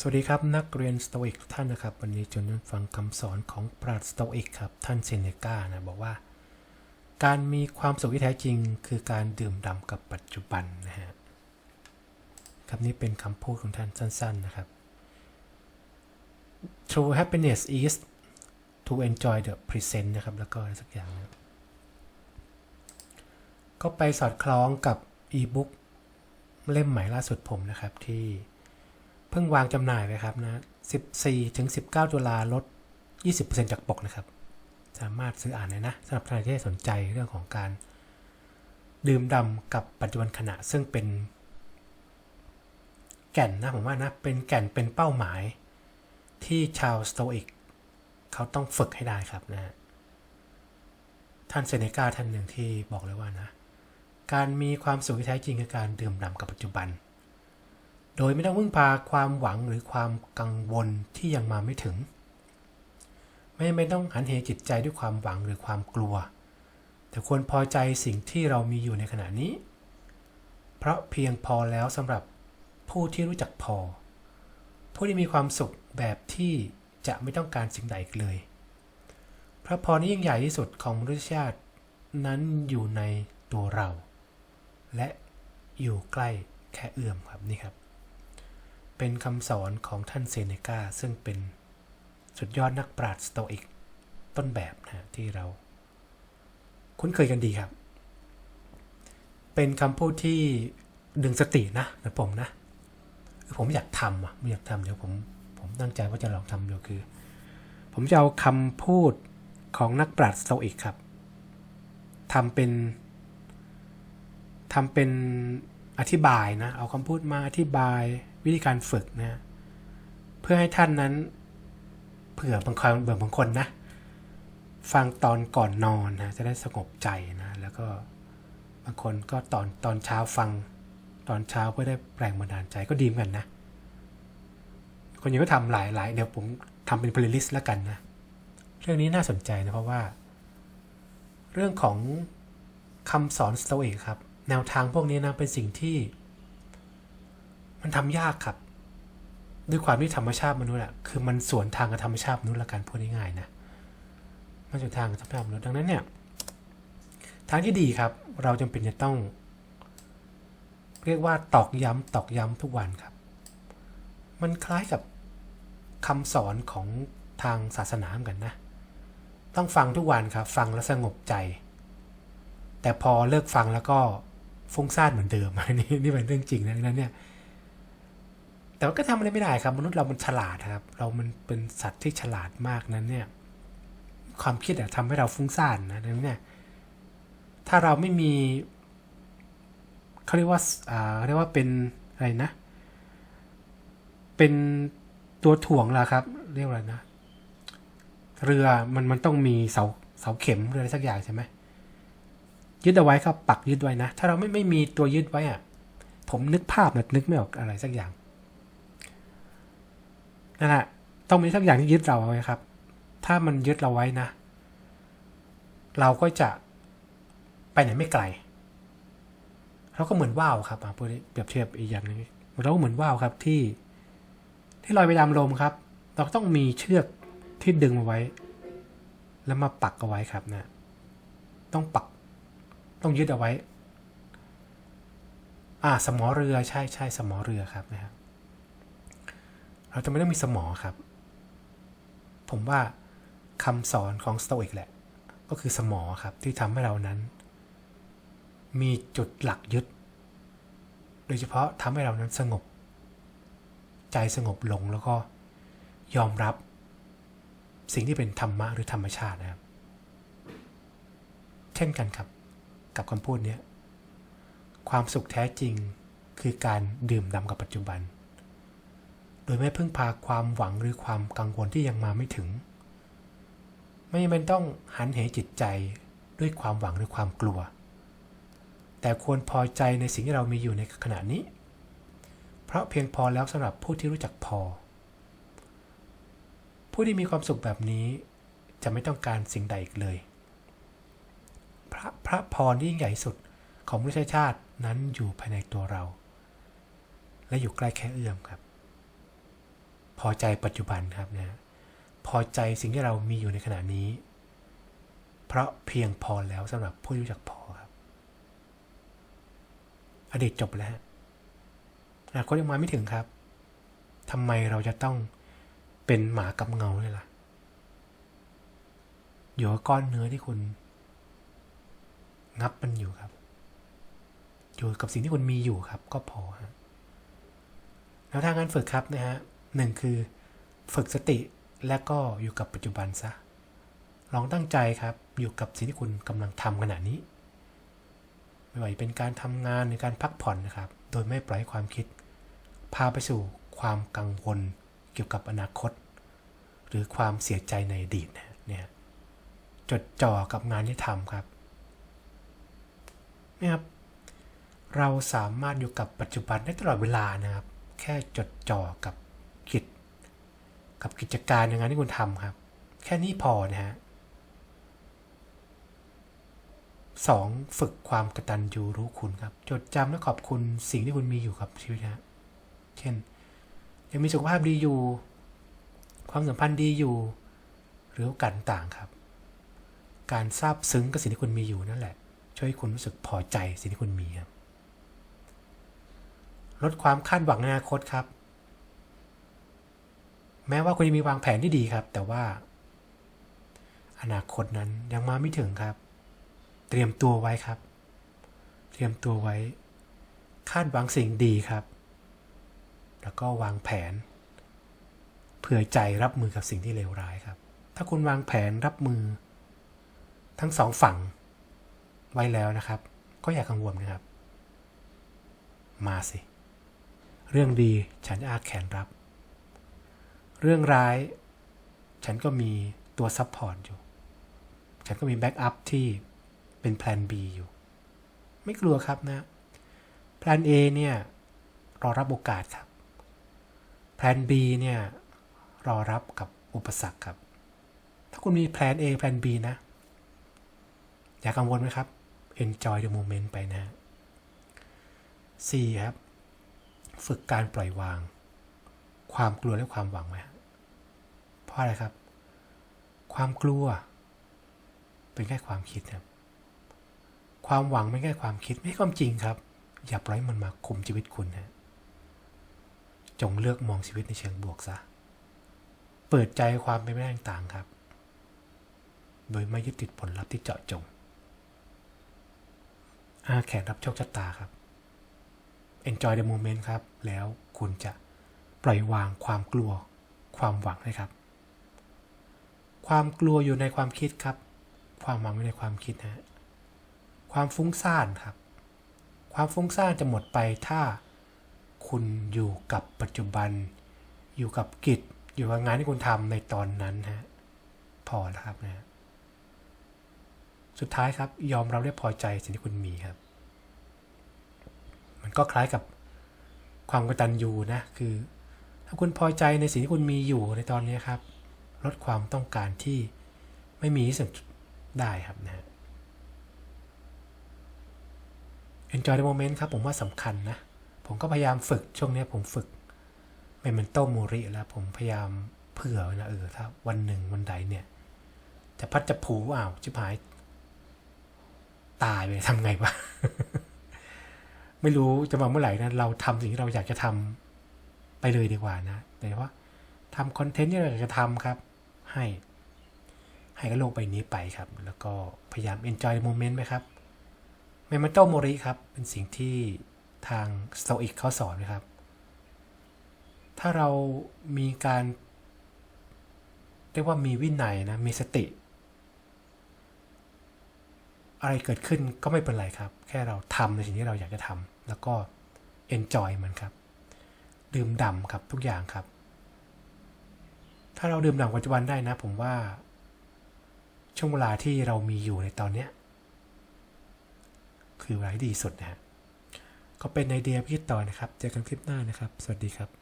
สวัสดีครับ นักเรียนสโตอิกท่านนะครับ วันนี้จะนฟังคำสอนของปราชญ์สโตอิกครับ ท่านเซเนกานะบอกว่า การมีความสุขที่แท้จริง คือการดื่มด่ำกับปัจจุบันนะฮะครับนี่เป็นคำพูดของท่านสั้นๆนะครับ True happiness is to enjoy the present นะครับ แล้วก็อะไรสักอย่างนะก็ไปสอดคล้องกับอีบุ๊กเล่มใหม่ล่าสุดผมนะครับที่ เพิ่งวางจำหน่ายไปครับนะ14ถึง19ตุลาลด 20%จากปกนะครับ สามารถซื้ออ่านได้นะสำหรับใครที่สนใจเรื่องของการดื่มดำกับปัจจุบันขณะซึ่งเป็น แก่นนะผมว่านะ เป็นแก่นเป็นเป้าหมายที่ชาวสโตอิกเขาต้องฝึกให้ได้ครับนะท่านเซเนกาท่านหนึ่งที่บอกเลยว่านะ การมีความสุขที่แท้จริงคือการดื่มด่ำกับปัจจุบัน โดยไม่ต้องพึ่งพาความหวังหรือความกังวลที่ยังมาไม่ถึง ไม่ไม่ต้องหันเหจิตใจด้วยความหวังหรือความกลัว แต่ควรพอใจสิ่งที่เรามีอยู่ในขณะนี้ เพราะเพียงพอแล้วสำหรับผู้ที่รู้จักพอ ผู้ที่มีความสุขแบบที่จะไม่ต้องการสิ่งใดอีกเลย พระพรที่ยิ่งใหญ่ที่สุดของมนุษยชาตินั้นอยู่ในตัวเรา และอยู่ใกล้แค่เอื้อมครับนี่ครับ เป็นคำสอนของท่านเซเนกาซึ่งเป็นสุดยอดนักปราชญ์สโตอิก ต้นแบบนะที่เรา คุ้นเคยกันดีครับ เป็นคำพูดที่ดึงสตินะนะผมนะ ผมอยากทำอะไม่อยากทำเดี๋ยวผมผมตั้งใจว่าจะลองทำดูคือ ผมจะเอาคำพูดของนักปราชญ์สโตอิกครับทำเป็นทำเป็นอธิบายนะ เอาคำพูดมาอธิบาย วิธีการฝึกนะเพื่อให้ท่านนั้นเผื่อบางคนเบื่อบางคนนะ ฟังตอนก่อนนอนนะจะได้สงบใจนะแล้วก็บางคนก็ตอนตอนเช้าฟังตอนเช้าเพื่อได้แรงบันดาลใจก็ดีเหมือนกันนะ คนยังก็ทำหลายหลายเดี๋ยวผมทำเป็นเพลย์ลิสต์แล้วกันนะเรื่องนี้น่าสนใจนะเพราะว่า เรื่องของคำสอนสโตอิกครับ แนวทางพวกนี้นะเป็นสิ่งที่ มันทำยากครับ ด้วยความที่ธรรมชาติมนุษย์อะคือมันสวนทางกับธรรมชาติมนุษย์ละกันพูดง่ายๆนะมันสวนทางกับธรรมชาติมนุษย์ดังนั้นเนี่ยทางที่ดีครับ เราจำเป็นจะต้อง เรียกว่าตอกย้ำตอกย้ำทุกวันครับ มันคล้ายกับคำสอนของทางศาสนาเหมือนกันนะ ต้องฟังทุกวันครับ ฟังแล้วสงบใจ แต่พอเลิกฟังแล้วก็ฟุ้งซ่านเหมือนเดิมอันนี้นี่เป็นเรื่องจริงนะดังนั้นเนี่ย แต่ว่าก็ทำอะไรไม่ได้ครับ มนุษย์เรามันฉลาดครับ เรามันเป็นสัตว์ที่ฉลาดมากนั้นเนี่ย ความคิดอะทำให้เราฟุ้งซ่านนะดังนั้นเนี่ยถ้าเราไม่มีเขาเรียกว่าอ่าเรียกว่าเป็นอะไรนะ เป็นตัวถ่วงล่ะครับ เรียกว่าอะไรนะ เรือมันมันต้องมีเสาเสาเข็มหรืออะไรสักอย่างใช่ไหมยึดเอาไว้ครับปักยึดไว้นะ ถ้าเราไม่ไม่มีตัวยึดไว้อะผมนึกภาพนะนึกไม่ออกอะไรสักอย่าง นั่นแหละต้องมีสักอย่างที่ยึดเราเอาไว้ครับ ถ้ามันยึดเราไว้นะ เราก็จะไปไหนไม่ไกล เราก็เหมือนว่าวครับอะพูดเปรียบเทียบอีกอย่างหนึงเราก็เหมือนว่าวครับที่ที่ลอยไปตามลมครับ เราต้องมีเชือกที่ดึงเอาไว้ แล้วมาปักเอาไว้ครับนะ ต้องปัก ต้องยึดเอาไว้ อ่า สมอเรือใช่ใช่สมอเรือครับนะครับ เราจะไม่ต้องมีสมอครับ ผมว่าคำสอนของสโตอิกแหละ ก็คือสมอครับที่ทำให้เรานั้น มีจุดหลักยึด โดยเฉพาะทำให้เรานั้นสงบ ใจสงบลงแล้วก็ยอมรับ สิ่งที่เป็นธรรมะหรือธรรมชาตินะครับ เช่นกันครับกับคำพูดนี้ความสุขแท้จริงคือการดื่มด่ำกับปัจจุบัน โดยไม่พึ่งพาความหวังหรือความกังวลที่ยังมาไม่ถึง ไม่จำเป็นต้องหันเหจิตใจด้วยความหวังหรือความกลัว แต่ควรพอใจในสิ่งที่เรามีอยู่ในขณะนี้ เพราะเพียงพอแล้วสำหรับผู้ที่รู้จักพอ ผู้ที่มีความสุขแบบนี้จะไม่ต้องการสิ่งใดอีกเลย พระพระพรที่ยิ่งใหญ่สุดของมนุษยชาตินั้นอยู่ภายในตัวเรา และอยู่ใกล้แค่เอื้อมครับ พอใจปัจจุบันครับนะพอใจสิ่งที่เรามีอยู่ในขณะนี้ เพราะเพียงพอแล้วสำหรับผู้รู้จักพอครับ อดีตจบแล้วอนาคตยังมาไม่ถึงครับทำไมเราจะต้องเป็นหมากับเงาเลยล่ะอยู่กับก้อนเนื้อที่คุณ งับมันอยู่ครับ อยู่กับสิ่งที่คุณมีอยู่ครับ ก็พอฮะแล้วทางการฝึกครับนะฮะ หนึ่งคือ ฝึกสติและก็อยู่กับปัจจุบันซะ ลองตั้งใจครับอยู่กับสิ่งที่คุณกำลังทำขณะนี้ ไม่ว่าจะเป็นการทำงานในการพักผ่อนนะครับ โดยไม่ปล่อยความคิด พาไปสู่ความกังวลเกี่ยวกับอนาคต หรือความเสียใจในอดีตเนี่ยจดจ่อกับงานที่ทำครับนี่ยครับ เราสามารถอยู่กับปัจจุบันได้ตลอดเวลานะครับ แค่จดจ่อกับ กับกิจการในงานที่คุณทำครับ แค่นี้พอนะฮะสองฝึกความกตัญญูรู้คุณครับ จดจำและขอบคุณสิ่งที่คุณมีอยู่กับชีวิตนะฮะเช่น ยังมีสุขภาพดีอยู่ ความสัมพันธ์ดีอยู่ หรือโอกาสต่างครับ การซาบซึ้งกับสิ่งที่คุณมีอยู่นั่นแหละ ช่วยให้คุณรู้สึกพอใจสิ่งที่คุณมีครับลดความคาดหวังในอนาคตครับ แม้ว่าคุณจะมีวางแผนที่ดีครับ แต่ว่า อนาคตนั้นยังมาไม่ถึงครับ เตรียมตัวไว้ครับ เตรียมตัวไว้ คาดหวังสิ่งดีครับ แล้วก็วางแผน เผื่อใจรับมือกับสิ่งที่เลวร้ายครับ ถ้าคุณวางแผนรับมือ ทั้งสองฝั่ง ไว้แล้วนะครับ ก็อย่ากังวลนะครับ มาสิ เรื่องดีฉันจะอาแขนรับ เรื่องร้าย ฉันก็มีตัวซัพพอร์ตอยู่ ฉันก็มีแบ็กอัพที่เป็นแพลน B อยู่ ไม่กลัวครับนะแพลน A เนี่ย รอรับโอกาสครับแพลน B เนี่ย รอรับกับอุปสรรคครับ ถ้าคุณมีแพลน A แพลน B นะ อย่ากังวลไหมครับ enjoy the moment ไปนะ 4. ครับ ฝึกการปล่อยวาง ความกลัวและความหวังไว้ฮะเพราะอะไรครับ ความกลัว เป็นแค่ความคิดครับ ความหวังเป็นแค่ความคิดไม่ใช่ความจริงครับ อย่าปล่อยมันมาคุมชีวิตคุณนะจงเลือกมองชีวิตในเชิงบวกซะ เปิดใจความเป็นไปได้ต่างๆครับ โดยไม่ยึดติดผลลัพธ์ที่เจาะจง อาแขนรับโชคชะตาครับ enjoy the moment ครับ แล้วคุณจะ ปล่อยวางความกลัว ความหวังเลยครับ ความกลัวอยู่ในความคิดครับ ความหวังอยู่ในความคิดนะฮะความฟุ้งซ่านครับ ความฟุ้งซ่านจะหมดไปถ้าคุณอยู่กับปัจจุบัน อยู่กับกิจ อยู่กับงานที่คุณทำในตอนนั้นฮะพอแล้วครับนะสุดท้ายครับยอมรับได้พอใจสิ่งที่คุณมีครับ มันก็คล้ายกับความกตัญญูนะคือ ถ้าคุณพอใจในสิ่งที่คุณมีอยู่ในตอนนี้ครับ ลดความต้องการที่ไม่มีที่สุดได้ครับนะ enjoy the moment ครับ ผมว่าสำคัญนะ ผมก็พยายามฝึกช่วงนี้ผมฝึกเมม e นโตโมริแล้ว ผมพยายามเผื่อนะเออถ้าวันหนึ่งวันใดเนี่ย จะพัดจะผูอ้าวชิบหาย ตายไปทำไงวะ ไม่รู้จะมาเมื่อไหร่นะเราทำสิ่งที่เราอยากจะทำ ไปเลยดีกว่านะ แต่ว่าทำคอนเทนต์ที่เราอยากจะทำครับ ให้ ให้กับโลกใบนี้ไปครับ แล้วก็พยายาม enjoy the moment ไหมครับเมมโตโมริครับ เป็นสิ่งที่ทางสโตอิกเขาสอนนะครับ ถ้าเรามีการเรียกว่ามีวินัยนะ มีสติ อะไรเกิดขึ้นก็ไม่เป็นไรครับ แค่เราทำในสิ่งที่เราอยากจะทำแล้วก็ enjoy มันครับ ดื่มด่ำครับทุกอย่างครับ ถ้าเราดื่มด่ำปัจจุบันได้นะ ผมว่า ช่วงเวลาที่เรามีอยู่ในตอนเนี้ยคือเวลาที่ดีสุดนะฮะก็เป็นไอเดียพี่ต่อนะครับ เจอกันคลิปหน้านะครับ สวัสดีครับ